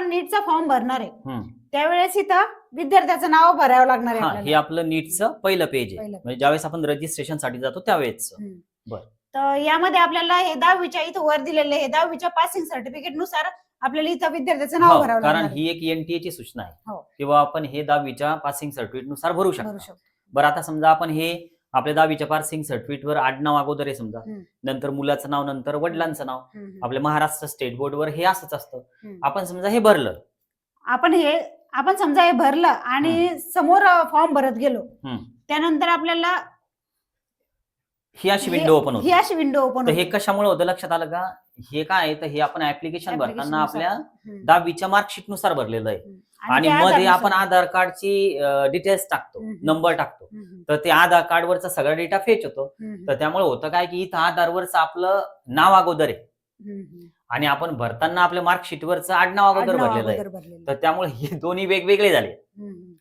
आपण नीटचा फॉर्म भरणार आहे हम्म. त्यावेळेस इथं विद्यार्थ्याचं नाव भरावं लागणार आहे हा हे आपल्याला. आपलं नीटचं पहिलं पेज आहे पहिलं. म्हणजे ज्यावेळेस आपण रजिस्ट्रेशनसाठी जातो त्यावेळेस हम्म. बरं. तर यामध्ये आपल्याला हे दहावीच्या इथं वर दिलेले हे दहावीच्या पासिंग सर्टिफिकेटनुसार आपल्याला इथं विद्यार्थ्याचं नाव हो, भरावं कारण लागणार आहे. ही एक एनटीए ची सूचना आहे हो. तेव्हा आपण हे दहावीच्या पासिंग सर्टिफिकेटनुसार भरू भरू शकतो शकतो बरं आता समजा आपण हे आपल्या दहावीच्या पासिंग सर्टिफिकेट वर आडनाव अगोदर आहे समजा. नंतर मुलाचं नाव नंतर वडिलांचं नाव. आपल्या महाराष्ट्र स्टेट बोर्ड वर हे असंच असतं. आपण समजा हे भरलं. आपण हे आपण समजा हे भरलं आणि समोर फॉर्म भरत गेलो. त्यानंतर आपल्याला ही अशी हे- विंडो ओपन ही होते अशी विंडो ओपन हे कशामुळे होतं? लक्षात आलं का? हे काय आहे? तर हे आपण ऍप्लिकेशन भरताना आपल्या दहावीच्या मार्कशीटनुसार भरलेलं आहे. आणि मध्ये आपण आधार कार्डची डिटेल्स टाकतो. नंबर टाकतो. तर ते आधार कार्ड वरचा सगळा डेटा फेच होतो. तर त्यामुळे होतं काय की इथं आधारवरचं आपलं नाव अगोदर आहे. आणि आपण भरताना आपल्या मार्कशीट वरचं आडनाव अगोदर भरलेलं आहे. तर त्यामुळे हे दोन्ही वेगवेगळे झाले.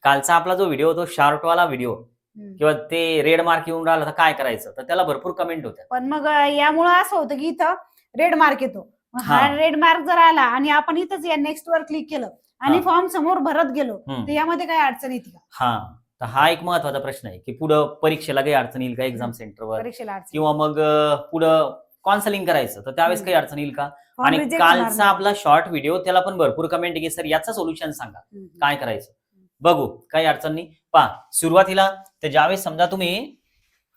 कालचा आपला जो व्हिडिओ होतो शार्ट वाला व्हिडिओ किंवा ते रेड मार्क येऊन राहिला तर काय करायचं? तर त्याला भरपूर कमेंट होत्या. पण मग यामुळं असं होतं की इथं रेड मार्क येतो हा. रेड मार्क जर आला आणि आपण इथंच या नेक्स्ट वर क्लिक केलं आणि. फॉर्म समोर भरत गेलो. तर यामध्ये काय अडचण येते का हा तर हा एक महत्त्वाचा प्रश्न आहे की पुढं परीक्षेला काही अडचण येईल का एक्झाम सेंटरवर परीक्षेला अडचण किंवा मग पुढं काउन्सिलिंग करायचं तर त्यावेळेस. काही अडचण येईल का Form आणि reject होणार कालचा नाही. आपला शॉर्ट व्हिडिओ त्याला पण भरपूर कमेंट की सर याचं सोल्युशन सांगा हम्म. काय करायचं बघू काही अडचण नाही पहा सुरुवातीला तर ज्यावेळेस समजा तुम्ही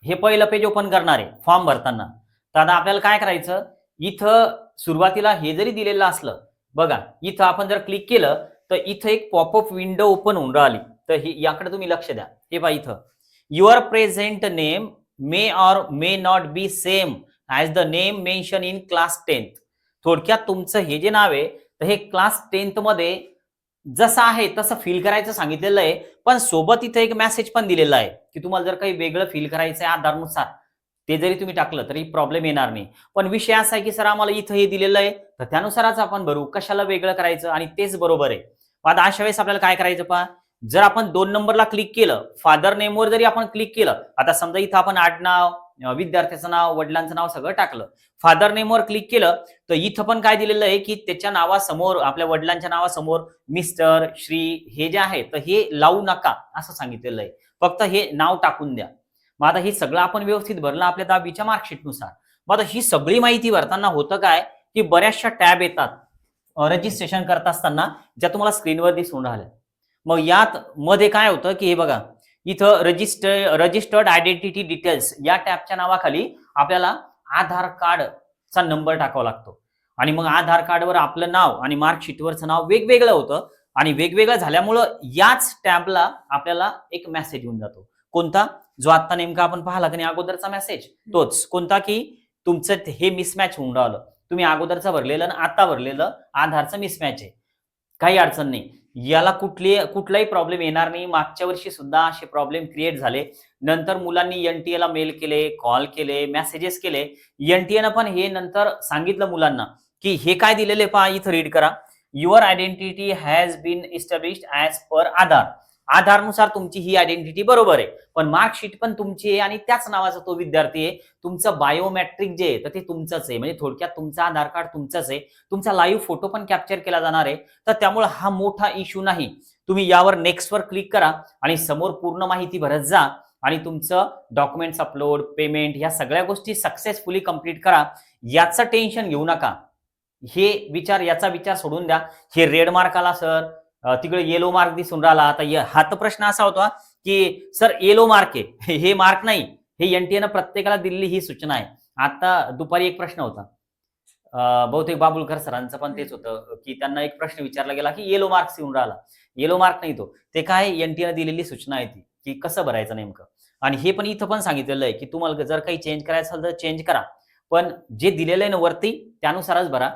हे पहिलं पेज ओपन करणार आहे फॉर्म भरताना तर आता आपल्याला काय करायचं इथं सुरुवातीला हे जरी दिलेलं असलं बघा इथं आपण जर क्लिक केलं तर इथं एक पॉपअप विंडो ओपन होऊन राहिली. तर हे याकडे तुम्ही लक्ष द्या. हे पहा इथं. Your present name may or may not be same as the name mention in class tenth थोडक्यात तुमचं हे जे नाव आहे तर हे क्लास टेन्थमध्ये जसं आहे तसं फील करायचं सांगितलेलं आहे. पण सोबत इथं एक मेसेज पण दिलेला आहे की तुम्हाला जर काही वेगळं फील करायचं आहे आधारनुसार ते जरी तुम्ही टाकलं तरी प्रॉब्लेम येणार नाही. पण विषय असा आहे की सर आम्हाला इथं हे दिलेलं आहे तर त्यानुसारच आपण भरू. कशाला वेगळं करायचं? आणि तेच बरोबर आहे. आता अशा वेळेस आपल्याला काय करायचं पहा? जर आपण दोन नंबरला क्लिक केलं फादर नेमवर जरी आपण क्लिक केलं आता समजा इथं आपण आडनाव नाव विद्यार्थ्याचं नाव वडिलांचं नाव सगळं टाकलं. फादर नेमवर क्लिक केलं तर इथं पण काय दिलेलं आहे की त्याच्या नावासमोर आपल्या वडिलांच्या नावासमोर मिस्टर श्री हे जे आहे तर हे लावू नका असं सांगितलेलं आहे. फक्त हे नाव टाकून द्या. मग आता हे सगळं आपण व्यवस्थित भरलं आपल्या दहावीच्या मार्कशीटनुसार. मग आता ही सगळी माहिती भरताना होतं काय? की बऱ्याचशा टॅब येतात रजिस्ट्रेशन करत असताना ज्या तुम्हाला स्क्रीनवर दिसून राहिल्या. मग यात मध्ये काय होतं की हे बघा इथं रजिस्टर रजिस्टर्ड आयडेंटिटी डिटेल्स या टॅबच्या नावाखाली आपल्याला आधार कार्डचा नंबर टाकावा लागतो. आणि मग आधार कार्डवर आपलं नाव आणि मार्कशीटवरचं नाव वेगवेगळं होतं आणि वेगवेगळं झाल्यामुळं याच टॅबला आपल्याला एक मेसेज येऊन जातो. कोणता? जो आता नेमका आपण पाहिला की नाही अगोदरचा मेसेज तोच. कोणता की तुमचं हे मिसमॅच होऊन राहिलं. तुम्ही अगोदरचं भरलेलं आणि आता भरलेलं आधारचं मिसमॅच आहे. काही अडचण नाही. याला कुठली कुठलाही प्रॉब्लेम येणार नाही. मागच्या वर्षी सुद्धा असे प्रॉब्लेम क्रिएट झाले. नंतर मुलांनी एनटीए ला मेल केले कॉल केले. मेसेजेस केले एनटीए पण हे नंतर सांगितलं मुलांना की हे काय दिलेले पहा इथं रीड करा. Your identity has been established as per Aadhaar. आधारनुसार तुमची ही आयडेंटिटी बरोबर आहे. पण मार्कशीट पण तुमची आहे आणि त्याच नावाचा तो विद्यार्थी आहे. तुमचं बायोमॅट्रिक जे आहे तर ते तुमचंच आहे. म्हणजे थोडक्यात तुमचं आधार कार्ड तुमचंच आहे. तुमचा लाईव्ह फोटो पण कॅप्चर केला जाणार आहे. तर त्यामुळे हा मोठा इश्यू नाही. तुम्ही यावर नेक्स्टवर क्लिक करा आणि समोर पूर्ण माहिती भरत जा आणि तुमचं डॉक्युमेंट्स अपलोड पेमेंट ह्या सगळ्या गोष्टी सक्सेसफुली कंप्लीट करा. याचं टेन्शन घेऊ नका. हे विचार याचा विचार सोडून द्या. हे रेड मार्क आला सर तिकडे येलो मार्क दिसून राहिला. आता हा तर प्रश्न असा होता की सर येलो मार्क आहे. हे मार्क नाही. हे एनटीएनं प्रत्येकाला दिलेली ही सूचना आहे. आता दुपारी एक प्रश्न होता. बहुतेक बाबुलकर सरांचं पण तेच होतं की त्यांना एक प्रश्न विचारला गेला की येलो मार्क्स येऊन राहिला. येलो मार्क नाही तो. ते काय एनटीएनं दिलेली सूचना आहे ती की कसं भरायचं नेमकं? आणि हे पण इथं पण सांगितलेलं आहे की तुम्हाला जर काही चेंज करायचं असेल तर चेंज करा. पण जे दिलेलं आहे ना वरती त्यानुसारच भरा.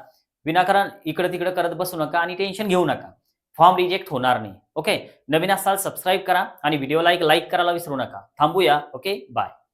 विनाकारण इकडं तिकडे करत बसू नका आणि टेन्शन घेऊ नका. फॉर्म रिजेक्ट होणार नाही. ओके? नवीन असाल सबस्क्राईब करा आणि व्हिडिओला एक लाईक करायला विसरू नका. थांबूया. ओके? बाय